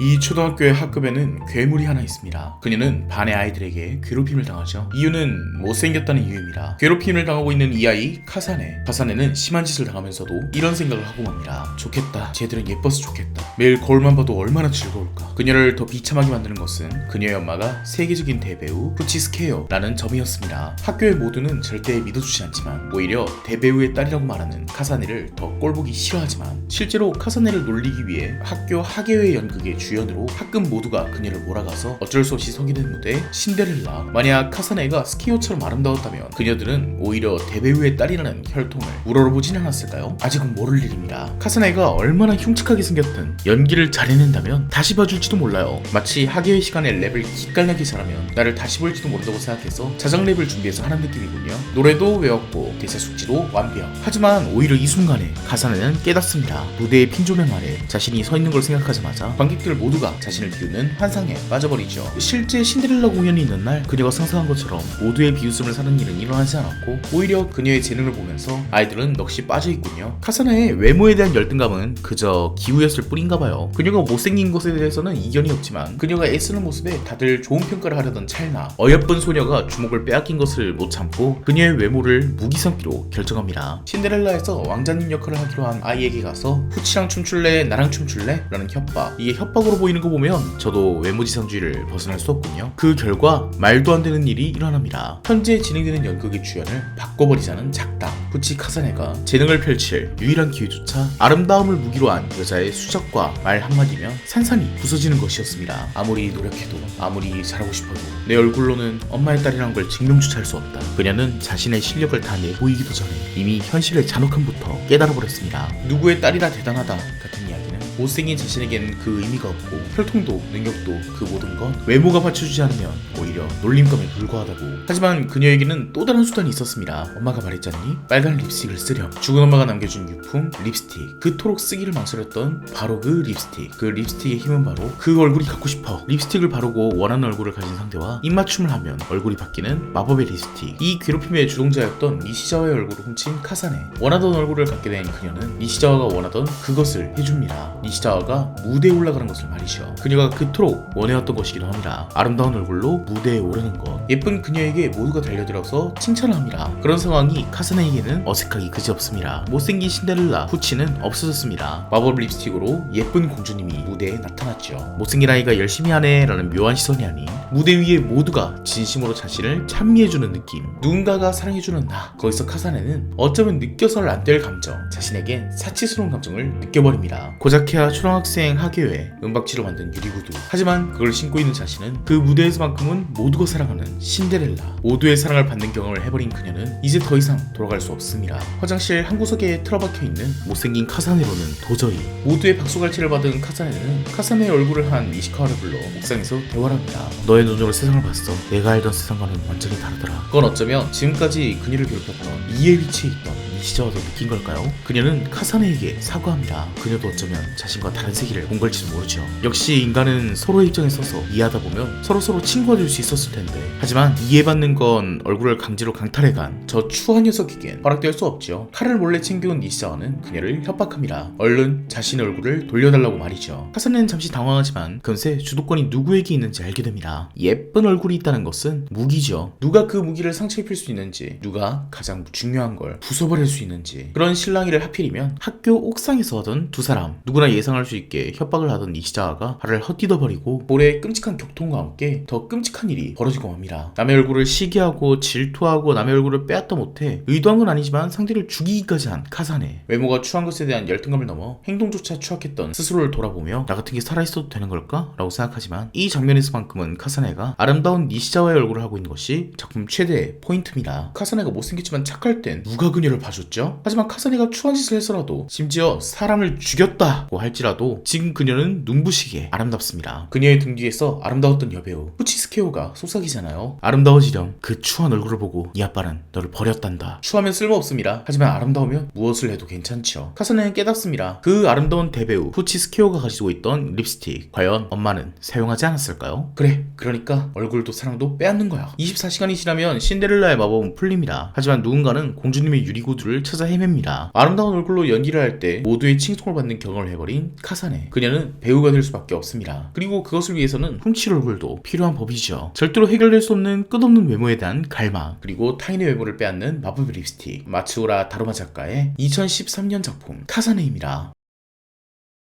이 초등학교의 학급에는 괴물이 하나 있습니다. 그녀는 반의 아이들에게 괴롭힘을 당하죠. 이유는 못생겼다는 이유입니다. 괴롭힘을 당하고 있는 이 아이 카사네. 카사네는 심한 짓을 당하면서도 이런 생각을 하고 맙니다. 좋겠다. 쟤들은 예뻐서 좋겠다. 매일 거울만 봐도 얼마나 즐거울까. 그녀를 더 비참하게 만드는 것은 그녀의 엄마가 세계적인 대배우 푸치스케요라는 점이었습니다. 학교의 모두는 절대 믿어주지 않지만 오히려 대배우의 딸이라고 말하는 카사네를 더 꼴보기 싫어하지만 실제로 카사네를 놀리기 위해 학교 학예회 연극의 주연으로 학급 모두가 그녀를 몰아가서 어쩔 수 없이 된 무대 신데렐라. 만약 카사네가 스키오처럼 아름다웠다면 그녀들은 오히려 대배우의 딸이라는 혈통을 우러러보진 않았을까요? 아직은 모를 일입니다. 카사네가 얼마나 흉측하게 생겼든 연기를 잘해낸다면 다시 봐줄지도 몰라요. 마치 학예회 시간에 랩을 기깔나게 잘하면 나를 다시 볼지도 모른다고 생각해서 자작 랩을 준비해서 하는 느낌이군요. 노래도 외웠고 대사 숙지도 완벽. 하지만 오히려 이 순간에 카사네는 깨닫습니다. 무대의 핀조명 아래 자신이 서 있는 걸 생각하자마자 관객들 모두가 자신을 비우는 환상에 빠져버리죠. 실제 신데렐라 공연이 있는 날 그녀가 상상한 것처럼 모두의 비웃음을 사는 일은 일어나지 않았고 오히려 그녀의 재능을 보면서 아이들은 넋이 빠져있군요. 카사나의 외모에 대한 열등감은 그저 기우였을 뿐인가 봐요. 그녀가 못생긴 것에 대해서는 이견이 없지만 그녀가 애쓰는 모습에 다들 좋은 평가를 하려던 찰나 어여쁜 소녀가 주목을 빼앗긴 것을 못 참고 그녀의 외모를 무기 삼기로 결정합니다. 신데렐라에서 왕자님 역할을 하기로 한 아이에게 가서 후치랑 춤출래 나랑 춤출래? 라는 협박 이게 협박 으로 보이는 거 보면 저도 외모지상주의를 벗어날 수 없군요. 그 결과 말도 안 되는 일이 일어납니다. 현재 진행되는 연극의 주연을 바꿔버리자는 작당 후치 카사네가 재능을 펼칠 유일한 기회조차 아름다움을 무기로 한 여자의 수작과 말 한마디면 산산이 부서지는 것이었습니다. 아무리 노력해도 아무리 잘하고 싶어도 내 얼굴로는 엄마의 딸이란 걸 증명조차 할 수 없다. 그녀는 자신의 실력을 다 내보이기도 전에 이미 현실의 잔혹함부터 깨달아버렸습니다. 누구의 딸이라 대단하다 같은 이야기는 못생긴 자신에겐 그 의미가 없고 혈통도 능력도 그 모든 건 외모가 받쳐주지 않으면 오히려 놀림감에 불과하다고. 하지만 그녀에게는 또 다른 수단이 있었습니다. 엄마가 말했잖니? 빨간 립스틱을 쓰렴. 죽은 엄마가 남겨준 유품 립스틱. 그토록 쓰기를 망설였던 바로 그 립스틱. 그 립스틱의 힘은 바로 그 얼굴이 갖고 싶어. 립스틱을 바르고 원하는 얼굴을 가진 상대와 입맞춤을 하면 얼굴이 바뀌는 마법의 립스틱. 이 괴롭힘의 주동자였던 니시자와의 얼굴을 훔친 카사네 원하던 얼굴을 갖게 된 그녀는 니시자와가 원하던 그것을 해줍니다 니시자와가 무대에 올라가는 것을 말이죠. 그녀가 그토록 원해왔던 것이기도 합니다. 아름다운 얼굴로 무대에 오르는 것. 예쁜 그녀에게 모두가 달려들어서 칭찬을 합니다. 그런 상황이 카사네에게는 어색하기 그지없습니다. 못생긴 신데렐라 후치는 없어졌습니다. 마법 립스틱으로 예쁜 공주님이 무대에 나타났죠. 못생긴 아이가 열심히 하네 라는 묘한 시선이 아닌 무대 위에 모두가 진심으로 자신을 찬미해주는 느낌. 누군가가 사랑해주는 나. 거기서 카사네는 어쩌면 느껴서는 안 될 감정. 자신에겐 사치스러운 감정을 느껴버립니다. 고 자케아 초등학생 학예회 은박지로 만든 유리구두. 하지만 그걸 신고 있는 자신은 그 무대에서만큼은 모두가 사랑하는 신데렐라. 모두의 사랑을 받는 경험을 해버린 그녀는 이제 더 이상 돌아갈 수 없습니다. 화장실 한 구석에 틀어박혀 있는 못생긴 카사네로는 도저히 모두의 박수갈채를 받은 카사네는 카사네의 얼굴을 한 이시카와를 불러 옥상에서 대화를 합니다 너의 눈으로 세상을 봤어. 내가 알던 세상과는 완전히 다르더라. 그건 어쩌면 지금까지 그녀를 괴롭혔던 이의 위치에 있던 시저도 느낀 걸까요? 그녀는 카사네에게 사과합니다. 그녀도 어쩌면 자신과 다른 세계를 본 걸지도 모르죠. 역시 인간은 서로의 입장에 서서 이해하다 보면 서로서로 친구가 될 수 있었을 텐데. 하지만 이해받는 건 얼굴을 강제로 강탈해간 저 추한 녀석에겐 허락될 수 없죠. 칼을 몰래 챙겨온 니시자와는 그녀를 협박합니다. 얼른 자신의 얼굴을 돌려달라고 말이죠. 카사네는 잠시 당황하지만 금세 주도권이 누구에게 있는지 알게 됩니다. 예쁜 얼굴이 있다는 것은 무기죠. 누가 그 무기를 상처 입힐 수 있는지, 누가 가장 중요한 걸 부숴버릴 수 있는지 그런 실랑이를 하필이면 학교 옥상에서 하던 두 사람 누구나 예상할 수 있게 협박을 하던 이시자가 발을 헛디뎌 버리고 볼에 끔찍한 격통과 함께 더 끔찍한 일이 벌어지고 맙니다 남의 얼굴을 시기하고 질투하고 남의 얼굴을 빼앗다 못해 의도한 건 아니지만 상대를 죽이기까지 한 카사네 외모가 추한 것에 대한 열등감을 넘어 행동조차 추악했던 스스로를 돌아보며 나 같은 게 살아있어도 되는 걸까? 라고 생각하지만 이 장면에서만큼은 카사네가 아름다운 니시자와의 얼굴을 하고 있는 것이 작품 최대의 포인트입니다 카사네가 못생겼지만 착할 땐 누가 그녀를 봐줬죠? 하지만 카사네가 추한 짓을 해서라도 심지어 사람을 죽였다고 할지라도 지금 그녀는 눈부시게 아름답습니다. 그녀의 등 뒤에서 아름다웠던 여배우 후치스케 스케오가 속삭이잖아요. 아름다워지렴. 그 추한 얼굴을 보고 이 아빠는 너를 버렸단다. 추하면 쓸모없습니다. 하지만 아름다우면 무엇을 해도 괜찮죠. 카사네는 깨닫습니다. 그 아름다운 대배우 후치 스케오가 가지고 있던 립스틱 과연 엄마는 사용하지 않았을까요? 그래. 그러니까 얼굴도 사랑도 빼앗는 거야. 24시간이 지나면 신데렐라의 마법은 풀립니다. 하지만 누군가는 공주님의 유리구두를 찾아 헤맵니다. 아름다운 얼굴로 연기를 할 때 모두의 칭송을 받는 경험을 해버린 카사네. 그녀는 배우가 될 수밖에 없습니다. 그리고 그것을 위해서는 훔칠 얼굴도 필요한 법이죠. 절대로 해결될 수 없는 끝없는 외모에 대한 갈망, 그리고 타인의 외모를 빼앗는 마법 립스틱, 마츠우라 다루마 작가의 2013년 작품 카사네입니다.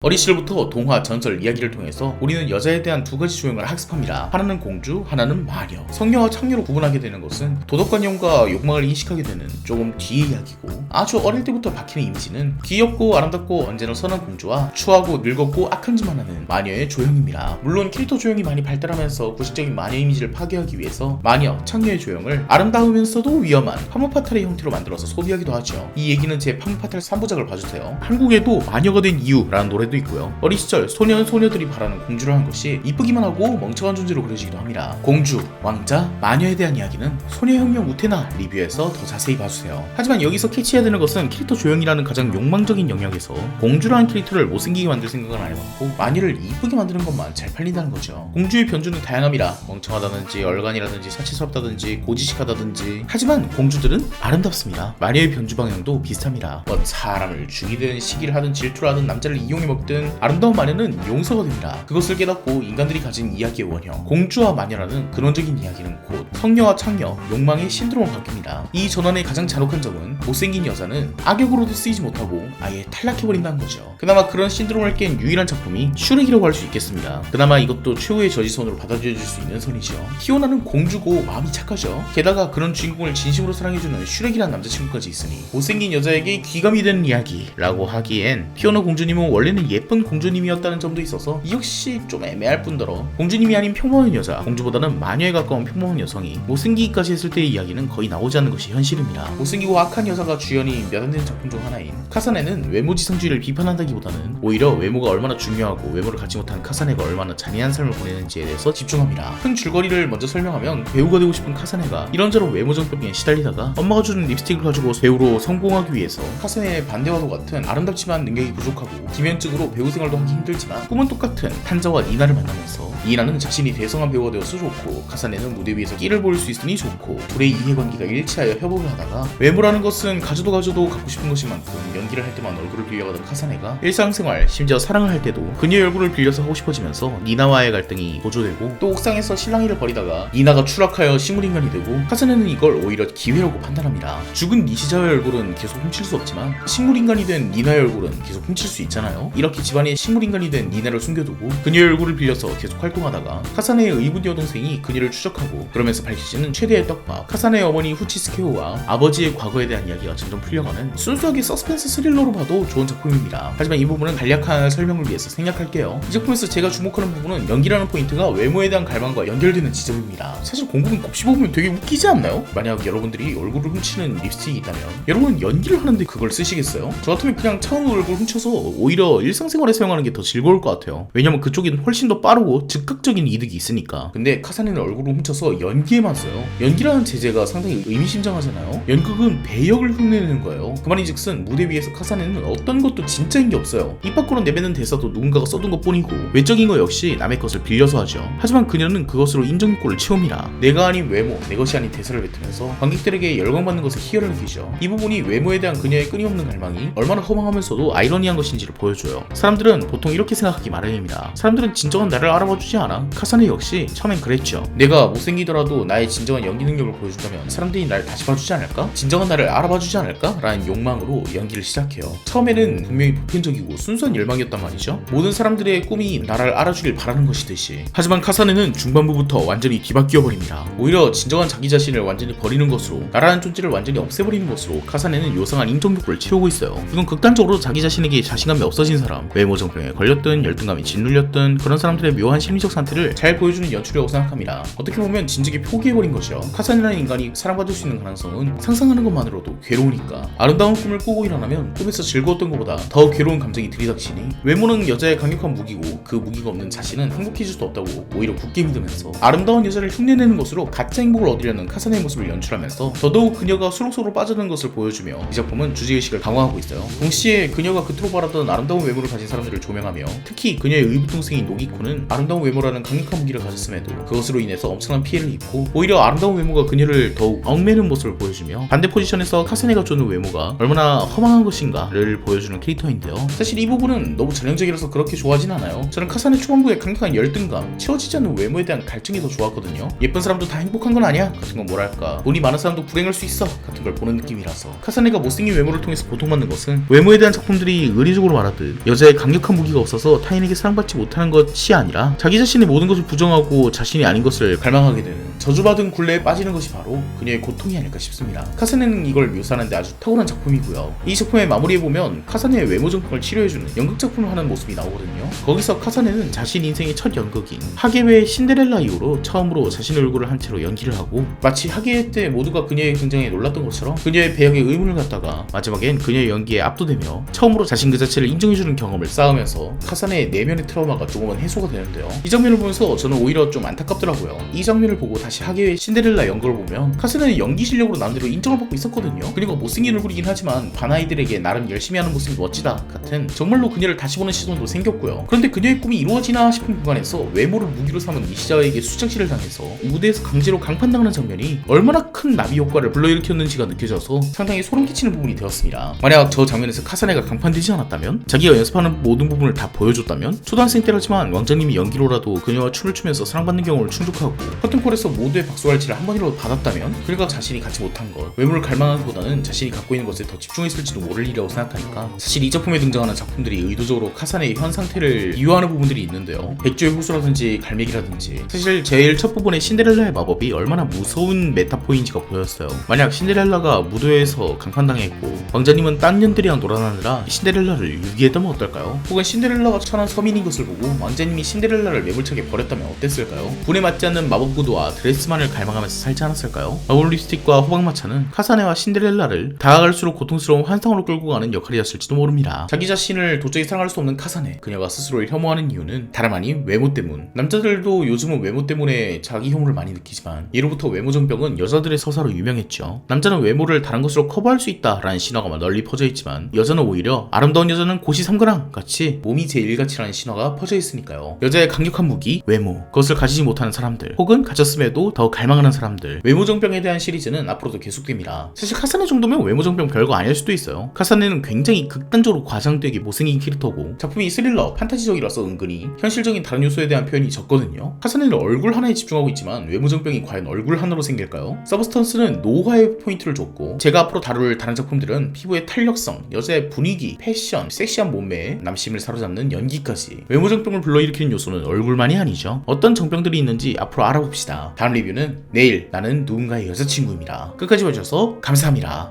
어린 시절부터 동화, 전설, 이야기를 통해서 우리는 여자에 대한 두 가지 조형을 학습합니다. 하나는 공주, 하나는 마녀. 성녀와 창녀로 구분하게 되는 것은 도덕관념과 욕망을 인식하게 되는 조금 뒤의 이야기고 아주 어릴 때부터 박히는 이미지는 귀엽고 아름답고 언제나 선한 공주와 추하고 늙었고 악한 짓만 하는 마녀의 조형입니다. 물론 캐릭터 조형이 많이 발달하면서 구식적인 마녀 이미지를 파괴하기 위해서 마녀, 창녀의 조형을 아름다우면서도 위험한 파무파탈의 형태로 만들어서 소비하기도 하죠. 이 얘기는 제 파무파탈 3부작을 봐주세요. 한국에도 마녀가 된 이유라는 노래 도 있고요. 어린 시절 소년 소녀들이 바라는 공주를 한 것이 이쁘기만 하고 멍청한 존재로 그려지기도 합니다. 공주, 왕자, 마녀에 대한 이야기는 소녀혁명 우테나 리뷰에서 더 자세히 봐주세요. 하지만 여기서 캐치해야 되는 것은 캐릭터 조형이라는 가장 욕망적인 영역에서 공주라는 캐릭터를 못생기게 만들 생각은 안 해봤고 마녀를 이쁘게 만드는 것만 잘 팔린다는 거죠. 공주의 변주는 다양합니다. 멍청하다든지 얼간이라든지 사치스럽다든지 고지식하다든지 하지만 공주들은 아름답습니다. 마녀의 변주 방향도 비슷합니다. 뭐 사람을 죽이든 시기를 하든 질투를 하든 남자를 이용해 먹든 아름다운 마녀는 용서가 됩니다. 그것을 깨닫고 인간들이 가진 이야기의 원형 공주와 마녀라는 근원적인 이야기는 곧 성녀와 창녀, 욕망의 신드롬으로 바뀝니다. 이 전환의 가장 잔혹한 점은 못생긴 여자는 악역으로도 쓰이지 못하고 아예 탈락해버린다는 거죠. 그나마 그런 신드롬을 깬 유일한 작품이 슈렉이라고 할 수 있겠습니다. 그나마 이것도 최후의 저지선으로 받아들여질 수 있는 선이죠. 피오나는 공주고 마음이 착하죠. 게다가 그런 주인공을 진심으로 사랑해주는 슈렉이란 남자친구까지 있으니 못생긴 여자에게 귀감이 되는 이야기라고 하기엔 피오나 공주님은 원래는 예쁜 공주님이었다는 점도 있어서 이 역시 좀 애매할 뿐더러 공주님이 아닌 평범한 여자, 공주보다는 마녀에 가까운 평범한 여성이 못생기기까지 했을 때의 이야기는 거의 나오지 않는 것이 현실입니다. 못생기고 악한 여자가 주연이 몇안 되는 작품 중 하나인 카사네는 외모지상주의를 비판한다기보다는 오히려 외모가 얼마나 중요하고 외모를 갖지 못한 카사네가 얼마나 잔인한 삶을 보내는지에 대해서 집중합니다. 큰 줄거리를 먼저 설명하면 배우가 되고 싶은 카사네가 이런저런 외모 정병에 시달리다가 엄마가 주는 립스틱을 가지고 배우로 성공하기 위해서 카사네의 반대와도 같은 아름답지만 능력이 부족하고 기면증 으로 배우 생활도 하기 힘들지만 꿈은 똑같은 탄자와 니나를 만나면서 니나는 자신이 대성한 배우가 되어서 좋고 카사네는 무대 위에서 끼를 보일 수 있으니 좋고 둘의 이해관계가 일치하여 협업을 하다가 외모라는 것은 가져도 가져도 갖고 싶은 것인 만큼 연기를 할 때만 얼굴을 빌려가던 카사네가 일상생활 심지어 사랑을 할 때도 그녀의 얼굴을 빌려서 하고 싶어지면서 니나와의 갈등이 고조되고 또 옥상에서 실랑이를 벌이다가 니나가 추락하여 식물인간이 되고 카사네는 이걸 오히려 기회라고 판단합니다. 죽은 니시자의 얼굴은 계속 훔칠 수 없지만 식물인간이 된 니나의 얼굴은 계속 훔칠 수 있잖아요. 이 렇게 집안에 식물인간이 된 니나를 숨겨두고 그녀의 얼굴을 빌려서 계속 활동하다가 카사네의 의붓 여동생이 그녀를 추적하고 그러면서 밝혀지는 최대의 떡밥 카사네의 어머니 후치스케오와 아버지의 과거에 대한 이야기가 점점 풀려가는 순수하게 서스펜스 스릴러로 봐도 좋은 작품입니다 하지만 이 부분은 간략한 설명을 위해서 생략할게요 이 작품에서 제가 주목하는 부분은 연기라는 포인트가 외모에 대한 갈망과 연결되는 지점입니다 사실 공부는 곱씹어보면 되게 웃기지 않나요? 만약 여러분들이 얼굴을 훔치는 립스틱이 있다면 여러분은 연기를 하는데 그걸 쓰시겠어요? 저 같으면 그냥 차은우 얼굴 훔쳐서 오히려 일 상생활에 사용하는 게 더 즐거울 것 같아요. 왜냐면 그쪽이 훨씬 더 빠르고 즉각적인 이득이 있으니까. 근데 카사네는 얼굴을 훔쳐서 연기에만 써요. 연기라는 제재가 상당히 의미심장하잖아요. 연극은 배역을 흉내내는 거예요. 그 말인즉슨 무대 위에서 카사네는 어떤 것도 진짜인 게 없어요. 입 밖으로 내뱉는 대사도 누군가가 써둔 것 뿐이고 외적인 거 역시 남의 것을 빌려서 하죠. 하지만 그녀는 그것으로 인정욕구를 채웁니다. 내가 아닌 외모 내 것이 아닌 대사를 뱉으면서 관객들에게 열광받는 것에 희열을 느끼죠. 이 부분이 외모에 대한 그녀의 끊임없는 갈망이 얼마나 허망하면서도 아이러니한 것인지를 보여줘요 사람들은 보통 이렇게 생각하기 마련입니다. 사람들은 진정한 나를 알아봐주지 않아? 카사네 역시 처음엔 그랬죠. 내가 못생기더라도 나의 진정한 연기 능력을 보여준다면 사람들이 날 다시 봐주지 않을까? 진정한 나를 알아봐주지 않을까? 라는 욕망으로 연기를 시작해요. 처음에는 분명히 보편적이고 순수한 열망이었단 말이죠. 모든 사람들의 꿈이 나를 알아주길 바라는 것이듯이. 하지만 카사네는 중반부부터 완전히 뒤바뀌어 버립니다. 오히려 진정한 자기 자신을 완전히 버리는 것으로 나라는 존재를 완전히 없애버리는 것으로 카사네는 요상한 인정욕구를 채우고 있어요. 이건 극단적으로 자기 자신에게 자신감이 없어진 사람 것처럼 외모 정병에 걸렸든 열등감이 짓눌렸든 그런 사람들의 묘한 심리적 상태를 잘 보여주는 연출이라고 생각합니다. 어떻게 보면 진즉에 포기해버린 거죠. 카산이라는 인간이 사랑받을 수 있는 가능성은 상상하는 것만으로도 괴로우니까 아름다운 꿈을 꾸고 일어나면 꿈에서 즐거웠던 것보다 더 괴로운 감정이 들이닥치니 외모는 여자의 강력한 무기고 그 무기가 없는 자신은 행복해질 수 없다고 오히려 굳게 믿으면서 아름다운 여자를 흉내내는 것으로 가짜 행복을 얻으려는 카산의 모습을 연출하면서 더더욱 그녀가 수록소로 빠져드는 것을 보여주며 이 작품은 주제의식을 강화하고 있어요. 동시에 그녀가 그토록 바라던 아름다운 외모 를 가진 사람들을 조명하며 특히 그녀의 의붓동생인 노기코는 아름다운 외모라는 강력한 무기를 가졌음에도 그것으로 인해서 엄청난 피해를 입고 오히려 아름다운 외모가 그녀를 더욱 얽매는 모습을 보여주며 반대 포지션에서 카스네가 주는 외모가 얼마나 허망한 것인가를 보여주는 캐릭터인데요. 사실 이 부분은 너무 전형적이라서 그렇게 좋아하진 않아요. 저는 카사네 초반부의 강력한 열등감, 채워지지 않는 외모에 대한 갈증이 더 좋았거든요. 예쁜 사람도 다 행복한 건 아니야 같은 건 뭐랄까 돈이 많은 사람도 불행할 수 있어 같은 걸 보는 느낌이라서 카사네가 못생긴 외모를 통해서 고통받는 것은 외모에 대한 작품들이 의리적으로 말하듯 여자의 강력한 무기가 없어서 타인에게 사랑받지 못하는 것이 아니라 자기 자신의 모든 것을 부정하고 자신이 아닌 것을 갈망하게 되는 저주받은 굴레에 빠지는 것이 바로 그녀의 고통이 아닐까 싶습니다. 카사네는 이걸 묘사하는데 아주 탁월한 작품이고요. 이 작품의 마무리에 보면 카사네의 외모 정통을 치료해주는 연극 작품을 하는 모습이 나오거든요. 거기서 카사네는 자신 인생의 첫 연극인 하계회의 신데렐라 이후로 처음으로 자신의 얼굴을 한 채로 연기를 하고 마치 하계회 때 모두가 그녀의 등장에 놀랐던 것처럼 그녀의 배역에 의문을 갖다가 마지막엔 그녀의 연기에 압도되며 처음으로 자신 그 자체를 인정해주는 경험을 쌓으면서 카사네의 내면의 트라우마가 조금은 해소가 되는데요. 이 장면을 보면서 저는 오히려 좀 안타깝더라고요. 이 장면을 보고 다시 하계회 신데렐라 연극을 보면 카사네는 연기 실력으로 남대로 인정을 받고 있었거든요. 그리고 못생긴 얼굴이긴 하지만 반아이들에게 나름 열심히 하는 모습이 멋지다 같은 정말로 그녀를 다시 보는 시선도 생겼고요. 그런데 그녀의 꿈이 이루어지나 싶은 구간에서 외모를 무기로 삼은 이시자에게 수장실을 당해서 무대에서 강제로 강판당하는 장면이 얼마나 큰 나비 효과를 불러일으켰는지가 느껴져서 상당히 소름 끼치는 부분이 되었습니다. 만약 저 장면에서 카사네가 강판되지 않았다면 자기가 연습하는 모든 부분을 다 보여줬다면 초등학생 때라지만 왕자님이 연기로라도 그녀와 춤을 추면서 사랑받는 경우를 충족하고 커튼콜에서 모두의 박수갈치를 한 번이라도 받았다면 그녀가 자신이 갖지 못한 것 외모를 갈망하기보다는 자신이 갖고 있는 것에 더 집중했을지도 모를 일이라고 생각하니까 사실 이 작품에 등장하는 작품들이 의도적으로 카산의 현 상태를 이유하는 부분들이 있는데요. 백조의 호수라든지 갈매기라든지 사실 제일 첫 부분의 신데렐라의 마법이 얼마나 무서운 메타포인지가 보였어요. 만약 신데렐라가 무도에서 강판당했고 왕자님은 딴 년들이랑 놀아나느라 신데렐라를 유기했다면 어떨까요? 혹은 신데렐라가 천한 서민인 것을 보고 왕자님이 신데렐라를 매몰차게 버렸다면 어땠을까요? 분에 맞지 않는 마법 구도와 드레스만을 갈망하면서 살지 않았을까요? 마법 립스틱과 호박마차는 카사네와 신데렐라를 다가갈수록 고통스러운 환상으로 끌고 가는 역할이었을지도 모릅니다. 자기 자신을 도저히 사랑할 수 없는 카사네, 그녀가 스스로를 혐오하는 이유는 다름 아닌 외모 때문. 남자들도 요즘은 외모 때문에 자기 혐오를 많이 느끼지만 예로부터 외모 정병은 여자들의 서사로 유명했죠. 남자는 외모를 다른 것으로 커버할 수 있다라는 신화가 널리 퍼져 있지만 여자는 오히려 아름다운 여자는 고시 삼가 랑 같이 몸이 제 일같이라는 신화가 퍼져 있으니까요. 여자의 강력한 무기 외모 그것을 가지지 못하는 사람들 혹은 가졌음에도 더 갈망하는 사람들 외모 정병에 대한 시리즈는 앞으로도 계속됩니다. 사실 카사네 정도면 외모 정병 별거 아닐 수도 있어요. 카사네는 굉장히 극단적으로 과장되게 못생긴 캐릭터고 작품이 스릴러 판타지적이라서 은근히 현실적인 다른 요소에 대한 표현이 적거든요. 카사네는 얼굴 하나에 집중하고 있지만 외모 정병이 과연 얼굴 하나로 생길까요? 서브스턴스는 노화의 포인트를 줬고 제가 앞으로 다룰 다른 작품들은 피부의 탄력성, 여자의 분위기, 패션, 섹시한 몸매 에 남심을 사로잡는 연기까지 외모 정병을 불러일으키는 요소는 얼굴만이 아니죠. 어떤 정병들이 있는지 앞으로 알아봅시다. 다음 리뷰는 내일 나는 누군가의 여자친구입니다. 끝까지 봐주셔서 감사합니다.